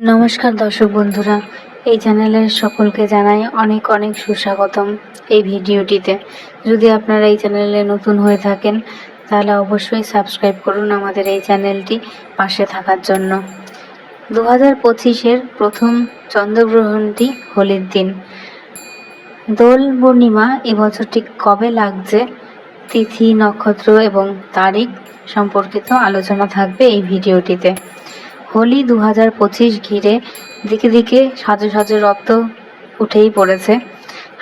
নমস্কার দর্শক বন্ধুরা, এই চ্যানেলের সকলকে জানাই অনেক অনেক সুস্বাগতম এই ভিডিওটিতে। যদি আপনারা এই চ্যানেলে নতুন হয়ে থাকেন, তাহলে অবশ্যই সাবস্ক্রাইব করুন আমাদের এই চ্যানেলটি পাশে থাকার জন্য। দু হাজার পঁচিশের প্রথম চন্দ্রগ্রহণটি হোলির দিন। দোল পূর্ণিমা এবছর ঠিক কবে লাগছে, তিথি, নক্ষত্র এবং তারিখ সম্পর্কিত আলোচনা থাকবে এই ভিডিওটিতে। হোলি দু হাজার পঁচিশ ঘিরে দিকে দিকে সাজো সাজো রক্ত উঠেই পড়েছে।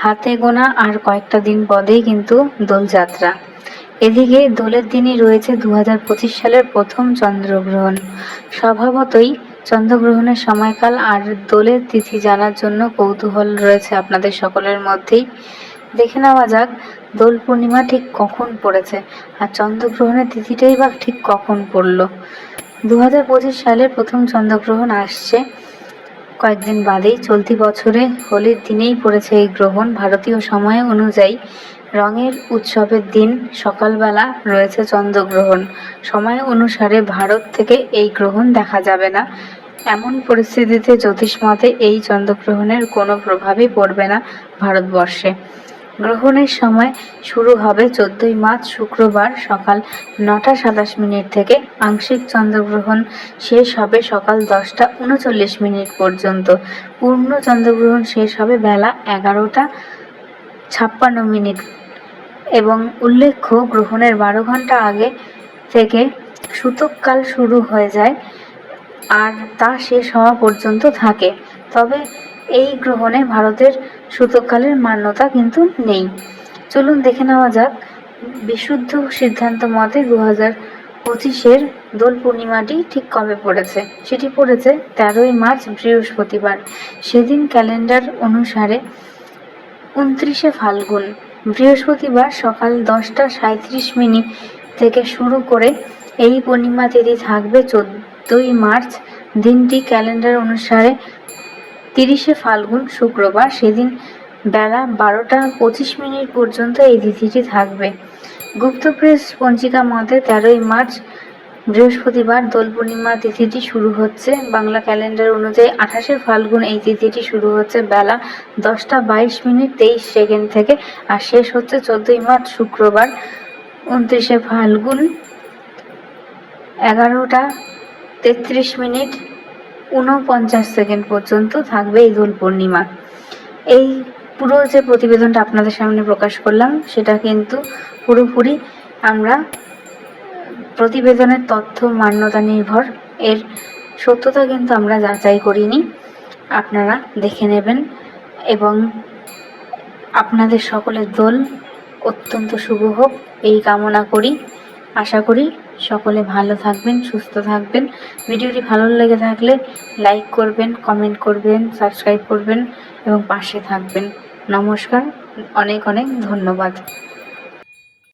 হাতে গোনা আর কয়েকটা দিন পরেই কিন্তু দোলযাত্রা। এদিকে দোলের দিনই রয়েছে দু হাজার পঁচিশ সালের প্রথম চন্দ্রগ্রহণ। স্বভাবতই চন্দ্রগ্রহণের সময়কাল আর দোলের তিথি জানার জন্য কৌতূহল রয়েছে আপনাদের সকলের মধ্যেই। দেখে নেওয়া যাক, দোল পূর্ণিমা ঠিক কখন পড়েছে আর চন্দ্রগ্রহণের তিথিটাই বা ঠিক কখন পড়ল। দু হাজার পঁচিশ সালের প্রথম চন্দ্রগ্রহণ আসছে। কয়েকদিন বাদেই চলতি বছরে হোলির দিনেই পড়েছে এই গ্রহণ। ভারতীয় সময় অনুযায়ী রঙের উৎসবের দিন সকালবেলা রয়েছে চন্দ্রগ্রহণ। সময় অনুসারে ভারত থেকে এই গ্রহণ দেখা যাবে না। এমন পরিস্থিতিতে জ্যোতিষমতে এই চন্দ্রগ্রহণের কোনো প্রভাবই পড়বে না ভারতবর্ষে। গ্রহণের সময় শুরু হবে চোদ্দই মার্চ শুক্রবার সকাল নটা সাতাশ মিনিট থেকে। আংশিক চন্দ্রগ্রহণ শেষ হবে সকাল দশটা উনচল্লিশ মিনিট পর্যন্ত। পূর্ণ চন্দ্রগ্রহণ শেষ হবে বেলা এগারোটা ছাপ্পান্ন মিনিট। এবং উল্লেখ্য, গ্রহণের বারো ঘণ্টা আগে থেকে সূতককাল শুরু হয়ে যায় আর তা শেষ হওয়া পর্যন্ত থাকে। তবে এই গ্রহণে ভারতের সূতককালের মান্যতা কিন্তু নেই। চলুন দেখে নেওয়া যাক। বিশুদ্ধ সিদ্ধান্ত মতে দু হাজার পঁচিশের দোল পূর্ণিমাটি ঠিক কবে পড়েছে? সেটি পড়েছে তেরোই মার্চ, বৃহস্পতিবার। সেদিন ক্যালেন্ডার অনুসারে উনত্রিশে ফাল্গুন, বৃহস্পতিবার সকাল দশটা সাঁত্রিশ মিনিট থেকে শুরু করে এই পূর্ণিমা তিথি থাকবে চোদ্দই মার্চ। দিনটি ক্যালেন্ডার অনুসারে তিরিশে ফাল্গুন, শুক্রবার, সেদিন বেলা বারোটা পঁচিশ মিনিট পর্যন্ত এই তিথিটি থাকবে। গুপ্ত প্রেস পঞ্জিকা মতে তেরোই মার্চ, বৃহস্পতিবার দোল পূর্ণিমা তিথিটি শুরু হচ্ছে। বাংলা ক্যালেন্ডার অনুযায়ী আঠাশে ফাল্গুন এই তিথিটি শুরু হচ্ছে বেলা দশটা বাইশ মিনিট তেইশ সেকেন্ড থেকে আর শেষ হচ্ছে চোদ্দই মার্চ, শুক্রবার, উনত্রিশে ফাল্গুন, এগারোটা তেত্রিশ মিনিট ঊনপঞ্চাশ সেকেন্ড পর্যন্ত থাকবে এই দোল পূর্ণিমা। এই পুরো যে প্রতিবেদনটা আপনাদের সামনে প্রকাশ করলাম, সেটা কিন্তু পুরোপুরি আমরা প্রতিবেদনের তথ্য মান্যতা নির্ভর। এর সত্যতা কিন্তু আমরা যাচাই করিনি। আপনারা দেখে নেবেন এবং আপনাদের সকলের দোল অত্যন্ত শুভ হোক, এই কামনা করি। আশা করি সকলে ভালো থাকবেন, সুস্থ থাকবেন। ভিডিওটি ভালো লেগে থাকলে লাইক করবেন কমেন্ট করবেন সাবস্ক্রাইব করবেন এবং পাশে থাকবেন। নমস্কার, অনেক অনেক ধন্যবাদ।